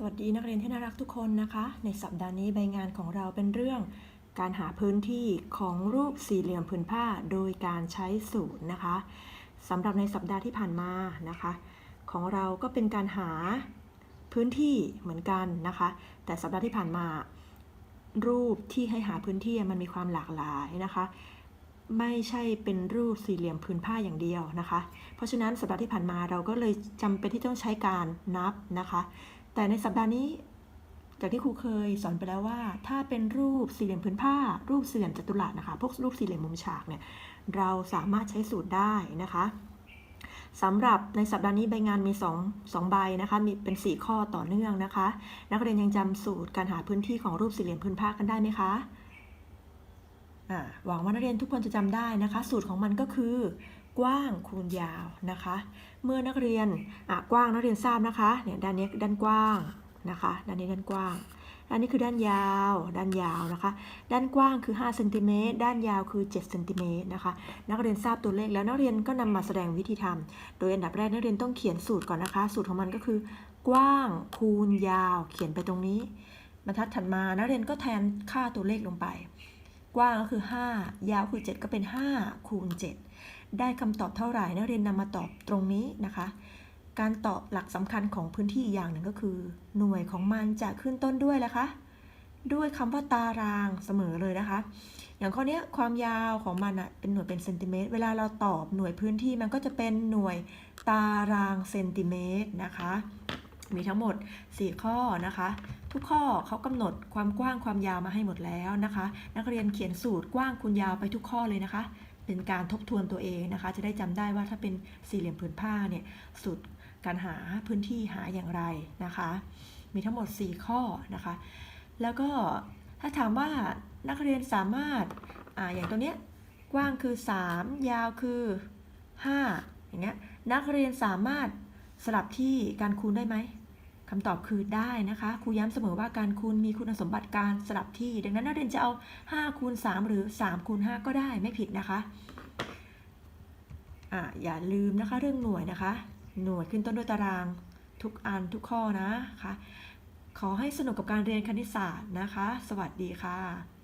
สวัสดีนักเรียนที่น่ารักทุกคนนะคะ ในสัปดาห์นี้ใบงานของเราเป็นเรื่อง การหาพื้นที่ของรูปสี่เหลี่ยมผืนผ้าโดยการใช้สูตรนะคะสำหรับในสัปดาห์ที่ผ่านมานะคะ ของเราก็เป็นการหาพื้นที่เหมือนกันนะคะ แต่สัปดาห์ที่ผ่านมา รูปที่ให้หาพื้นที่มันมีความหลากหลายนะคะ ไม่ใช่เป็นรูปสี่เหลี่ยมผืนผ้าอย่างเดียวนะคะ เพราะฉะนั้นสัปดาห์ที่ผ่านมาเราก็เลยจำเป็นที่ต้องใช้การนับนะคะ แต่ในสัปดาห์นี้ จากที่ครูเคยสอนไปแล้วว่า ถ้าเป็นรูปสี่เหลี่ยมผืนผ้า รูปสี่เหลี่ยมจัตุรัสนะคะ พวกรูปสี่เหลี่ยมมุมฉากเนี่ย เราสามารถใช้สูตรได้นะคะสำหรับในสัปดาห์นี้ใบงานมี2 2ใบนะคะ มีเป็น 4 ข้อต่อเนื่องนะคะ นักเรียนยังจำสูตรการหาพื้นที่ของรูปสี่เหลี่ยมผืนผ้ากันได้ไหมคะ หวังว่านักเรียนทุกคนจะจำได้นะคะ สูตรของมันก็คือกว้างคูณยาวนะคะ เมื่อนักเรียนกว้างนักเรียนทราบนะคะเนี่ยด้านนี้ด้านกว้างนะคะด้านนี้ด้านกว้างด้านนี้คือด้านยาว ด้านยาวนะคะ ด้านกว้างคือ5เซนติเมตรด้านยาวคือ7เซนติเมตรนะคะ นักเรียนทราบตัวเลขแล้วนักเรียนก็นำมาแสดงวิธีทำโดยอันดับแรกนักเรียนต้องเขียนสูตรก่อนนะคะ สูตรของมันก็คือกว้างคูณยาว เขียนไปตรงนี้บรรทัดถัดมานักเรียนก็แทนค่าตัวเลขลงไป กว้างก็คือ 5 ยาวคือ 7 ก็เป็น 5 คูณ 7 ได้คำตอบเท่าไหร่นักเรียนนำมาตอบตรงนี้นะคะ การตอบหลักสำคัญของพื้นที่อย่างหนึ่งก็คือ หน่วยของมันจะขึ้นต้นด้วยแล้วคะ ด้วยคำว่าตารางเสมอเลยนะคะ อย่างข้อนี้ความยาวของมันอะเป็นหน่วยเป็นเซนติเมตร เวลาเราตอบหน่วยพื้นที่มันก็จะเป็นหน่วยตารางเซนติเมตรนะคะ มีทั้งหมด 4 ข้อนะคะ ทุกข้อเขากำหนดความกว้างความยาวมาให้หมดแล้วนะคะ นักเรียนเขียนสูตรกว้างคูณยาวไปทุกข้อเลยนะคะ เป็นการทบทวนตัวเองนะคะ จะได้จำได้ว่าถ้าเป็นสี่เหลี่ยมผืนผ้าเนี่ยสูตรการหาพื้นที่หาอย่างไรนะคะ มีทั้งหมด 4 ข้อนะคะ แล้วก็ถ้าถามว่านักเรียนสามารถอ่าอย่างตัวเนี้ยกว้างคือ 3 ยาวคือ 5 อย่างเงี้ยนักเรียนสามารถ สลับที่การคูณได้ไหมคำตอบคือได้นะคะครูย้ำเสมอว่าการคูณมีคุณสมบัติการสลับที่ ดังนั้นนักเรียนจะเอา 5 คูณ 3 หรือ 3 คูณ 5 ก็ได้ไม่ผิดนะคะอ่าอย่าลืมนะคะเรื่องหน่วยนะคะ หน่วยขึ้นต้นด้วยตารางทุกอันทุกข้อนะคะ ขอให้สนุกกับการเรียนคณิตศาสตร์นะคะ สวัสดีค่ะ